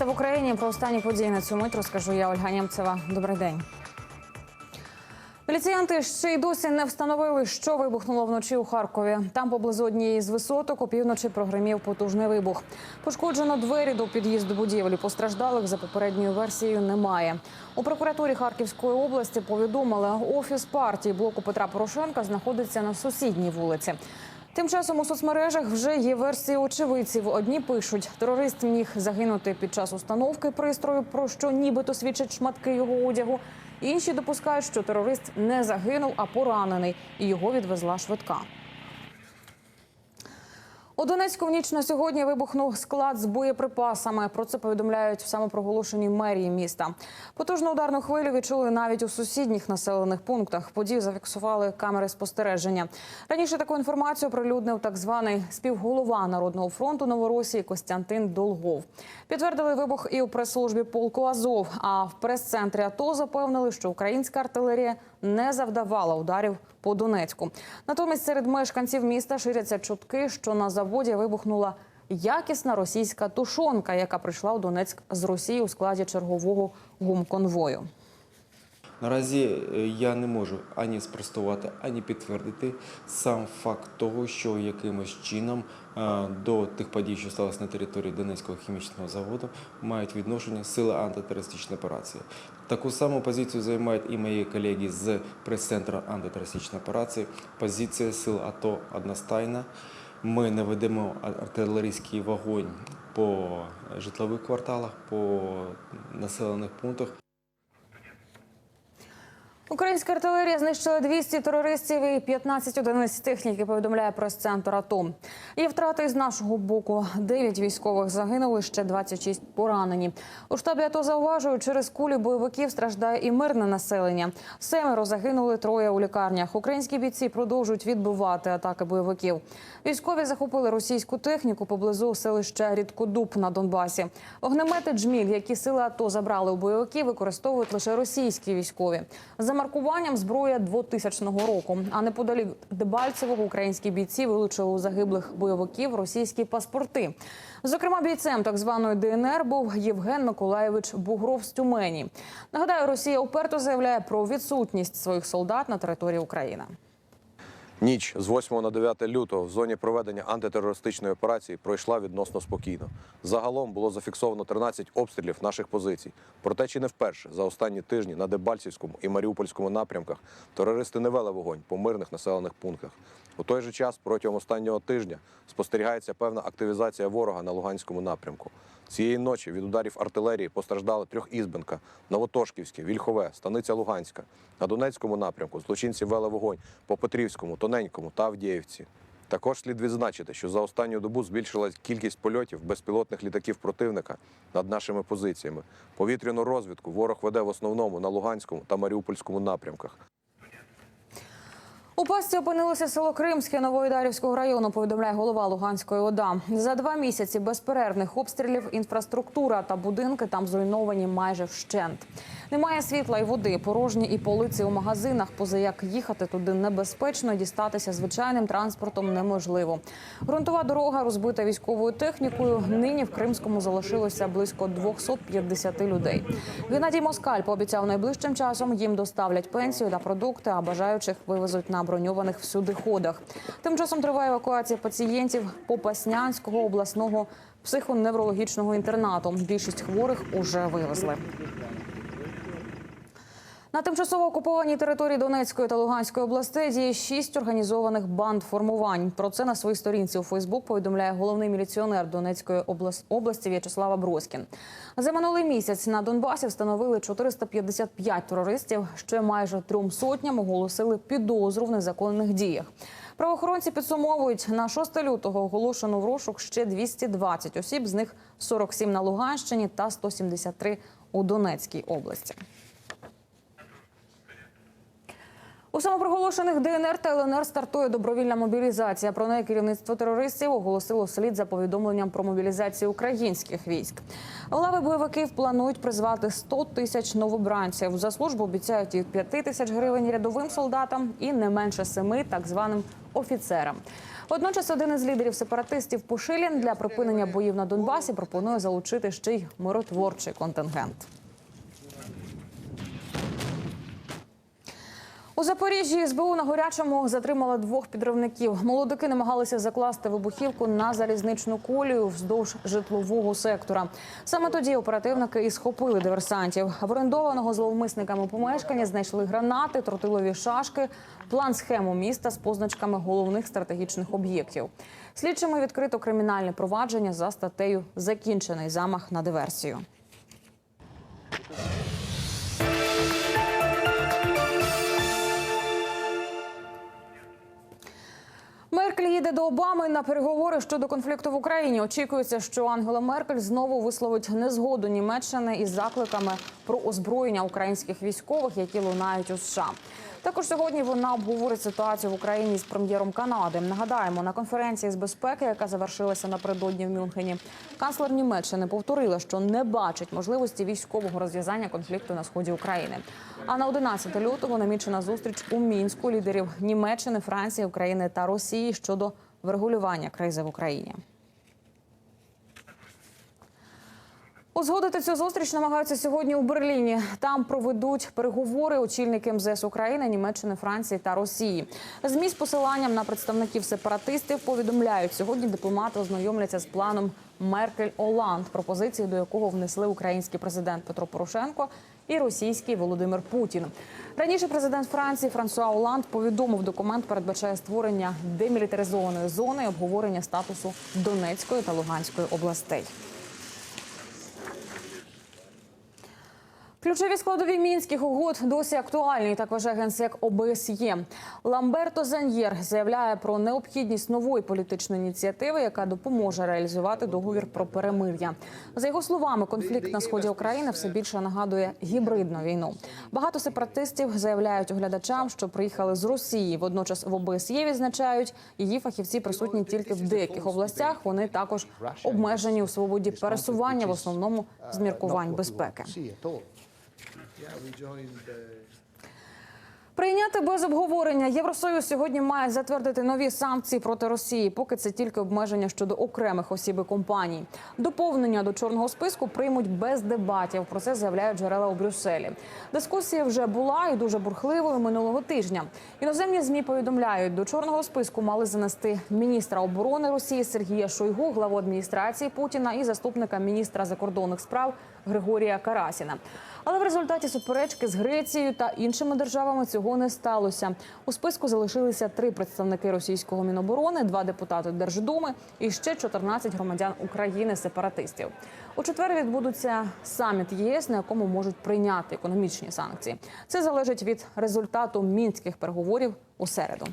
та в Україні про останні події на цю мить розкажу я Ольга Нємцева. Добрий день. Поліціянти ще й досі не встановили, що вибухнуло вночі у Харкові. Там поблизу однієї з висоток опівночі прогримів потужний вибух. Пошкоджено двері до під'їзду будівлі. Постраждалих за попередньою версією немає. У прокуратурі Харківської області повідомили, офіс партії блоку Петра Порошенка знаходиться на сусідній вулиці. Тим часом у соцмережах вже є версії очевидців. Одні пишуть, терорист міг загинути під час установки пристрою, про що нібито свідчать шматки його одягу. Інші допускають, що терорист не загинув, а поранений, і його відвезла швидка. У Донецьку в ніч на сьогодні вибухнув склад з боєприпасами. Про це повідомляють в самопроголошеній мерії міста. Потужну ударну хвилю відчули навіть у сусідніх населених пунктах. Подію зафіксували камери спостереження. Раніше таку інформацію оприлюднив так званий співголова Народного фронту Новоросії Костянтин Долгов. Підтвердили вибух і у прес-службі полку Азов. А в прес-центрі АТО запевнили, що українська артилерія не завдавала ударів по Донецьку. Натомість серед мешканців міста ширяться чутки, що на заводі вибухнула якісна російська тушонка, яка прийшла у Донецьк з Росії у складі чергового гумконвою. Наразі е, я не можу ані спростувати, ані підтвердити сам факт того, що якимось чином е, до тих подій, що сталося на території Донецького хімічного заводу, мають відношення сили антитерористичної операції. Таку саму позицію займають і мої колеги з прес-центру антитерористичної операції. Позиція сил АТО одностайна. Ми не ведемо артилерійський вогонь по житлових кварталах, по населених пунктах. Українська артилерія знищила 200 терористів і 15 одиниць техніки. Повідомляє прес-центр АТО. Є втрати з нашого боку. 9 військових загинули, ще 26 поранені. У штабі АТО зауважують, через кулі бойовиків страждає і мирне населення. Семеро загинули, троє у лікарнях. Українські бійці продовжують відбивати атаки бойовиків. Військові захопили російську техніку поблизу селища Рідкодуб на Донбасі. Вогнемети джміль, які сили АТО забрали у бойовиків, використовують лише російські військові. За маркуванням зброя 2000 року. А неподалік Дебальцевого українські бійці вилучили у загиблих бойовиків російські паспорти. Зокрема, бійцем так званої ДНР був Євген Миколаєвич Бугров з Тюмені. Нагадаю, Росія уперто заявляє про відсутність своїх солдат на території України. Ніч з 8 на 9 лютого в зоні проведення антитерористичної операції пройшла відносно спокійно. Загалом було зафіксовано 13 обстрілів наших позицій. Проте чи не вперше за останні тижні на Дебальцівському і Маріупольському напрямках терористи не вели вогонь по мирних населених пунктах. У той же час протягом останнього тижня спостерігається певна активізація ворога на Луганському напрямку. Цієї ночі від ударів артилерії постраждали Трьохізбенка, Новотошківське, Вільхове, Станиця Луганська. На Донецькому напрямку злочинці вели вогонь по Петрівському, Тоненькому та Авдіївці. Також слід відзначити, що за останню добу збільшилась кількість польотів безпілотних літаків противника над нашими позиціями. Повітряну розвідку ворог веде в основному на Луганському та Маріупольському напрямках. У пастці опинилося село Кримське Новоїдарівського району. Повідомляє голова Луганської ОДА. За два місяці безперервних обстрілів інфраструктура та будинки там зруйновані майже вщент. Немає світла і води, порожні і полиці у магазинах. Поза як їхати туди небезпечно, дістатися звичайним транспортом неможливо. Грунтова дорога розбита військовою технікою. Нині в Кримському залишилося близько 250 людей. Геннадій Москаль пообіцяв найближчим часом їм доставлять пенсію та продукти, а бажаючих вивезуть на броньованих всюдиходах. Тим часом триває евакуація пацієнтів Попаснянського обласного психоневрологічного інтернату. Більшість хворих уже вивезли. На тимчасово окупованій території Донецької та Луганської областей діє шість організованих банд формувань. Про це на своїй сторінці у Фейсбук повідомляє головний міліціонер Донецької облас- області В'ячеслава Броськін. За минулий місяць на Донбасі встановили 455 терористів. Ще майже трьом сотням оголосили підозру в незаконних діях. Правоохоронці підсумовують на 6 лютого оголошено в розшук ще 220 осіб, з них 47 на Луганщині та 173 у Донецькій області. У самопроголошених ДНР та ЛНР стартує добровільна мобілізація. Про неї керівництво терористів оголосило слід за повідомленням про мобілізацію українських військ. Лави бойовиків планують призвати 100 тисяч новобранців. За службу обіцяють від 5 тисяч гривень рядовим солдатам і не менше 7 так званим офіцерам. Водночас один із лідерів сепаратистів Пушилін для припинення боїв на Донбасі пропонує залучити ще й миротворчий контингент. У Запоріжжі СБУ на горячому затримала двох підривників. Молодики намагалися закласти вибухівку на залізничну колію вздовж житлового сектора. Саме тоді оперативники і схопили диверсантів. В орендованого зловмисниками помешкання знайшли гранати, тротилові шашки, план схему міста з позначками головних стратегічних об'єктів. Слідчими відкрито кримінальне провадження за статтею Закінчений замах на диверсію. Меркель їде до Обами на переговори щодо конфлікту в Україні. Очікується, що Ангела Меркель знову висловить незгоду Німеччини із закликами про озброєння українських військових, які лунають у США. Також сьогодні вона обговорить ситуацію в Україні з прем'єром Канади. Нагадаємо, на конференції з безпеки, яка завершилася напередодні в Мюнхені, канцлер Німеччини повторила, що не бачить можливості військового розв'язання конфлікту на сході України. А на 11 лютого намічена зустріч у мінську лідерів Німеччини, Франції, України та Росії щодо врегулювання кризи в Україні. Узгодити цю зустріч намагаються сьогодні у Берліні. Там проведуть переговори очільники МЗС України, Німеччини, Франції та Росії. Змі з посиланням на представників сепаратистів повідомляють, сьогодні дипломати ознайомляться з планом Меркель Оланд, пропозиції до якого внесли український президент Петро Порошенко і російський Володимир Путін. Раніше президент Франції Франсуа Оланд повідомив, документ передбачає створення демілітаризованої зони і обговорення статусу Донецької та Луганської областей. Ключові складові мінських угод досі актуальні, так вважає генсек ОБСЄ. Ламберто Заньєр заявляє про необхідність нової політичної ініціативи, яка допоможе реалізувати договір про перемир'я. За його словами, конфлікт на сході України все більше нагадує гібридну війну. Багато сепаратистів заявляють оглядачам, що приїхали з Росії. Водночас в ОБСЄ відзначають, її фахівці присутні тільки в деяких областях. Вони також обмежені у свободі пересування, в основному з міркувань безпеки. Прийняти без обговорення Євросоюз сьогодні має затвердити нові санкції проти Росії, поки це тільки обмеження щодо окремих осіб і компаній. Доповнення до чорного списку приймуть без дебатів. Про це заявляють джерела у Брюсселі. Дискусія вже була і дуже бурхливою минулого тижня. Іноземні змі повідомляють, до чорного списку мали занести міністра оборони Росії Сергія Шойгу, главу адміністрації Путіна і заступника міністра закордонних справ Григорія Карасіна. Але в результаті суперечки з Грецією та іншими державами цього не сталося. У списку залишилися три представники російського міноборони, два депутати Держдуми і ще 14 громадян України сепаратистів. У четвер відбудеться саміт ЄС, на якому можуть прийняти економічні санкції. Це залежить від результату мінських переговорів у середу.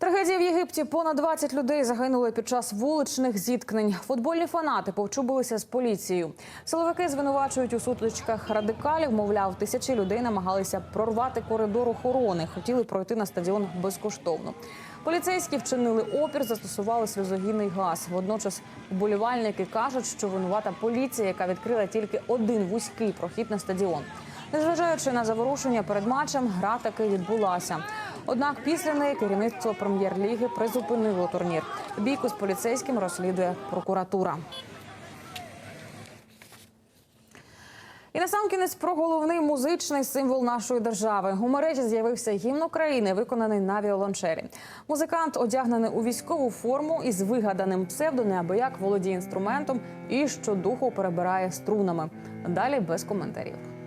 Трагедія в Єгипті. Понад 20 людей загинули під час вуличних зіткнень. Футбольні фанати повчубилися з поліцією. Силовики звинувачують у сутичках радикалів. Мовляв, тисячі людей намагалися прорвати коридор охорони. Хотіли пройти на стадіон безкоштовно. Поліцейські вчинили опір, застосували сльозогінний газ. Водночас вболівальники кажуть, що винувата поліція, яка відкрила тільки один вузький прохід на стадіон. Незважаючи на заворушення перед матчем, гра таки відбулася. Однак після неї керівництво прем'єр-ліги призупинило турнір. Бійку з поліцейським розслідує прокуратура. І насамкінець про головний музичний символ нашої держави. У мережі з'явився гімн України, виконаний на віолончелі. Музикант одягнений у військову форму із вигаданим псевдо неабияк володіє інструментом і щодуху перебирає струнами. Далі без коментарів.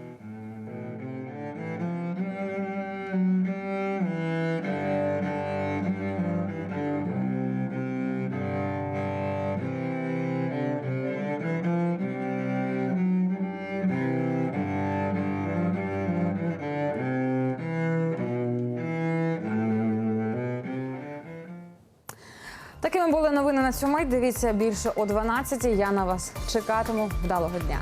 Такими були новини на цю мить. Дивіться більше о 12. Я на вас чекатиму. Вдалого дня.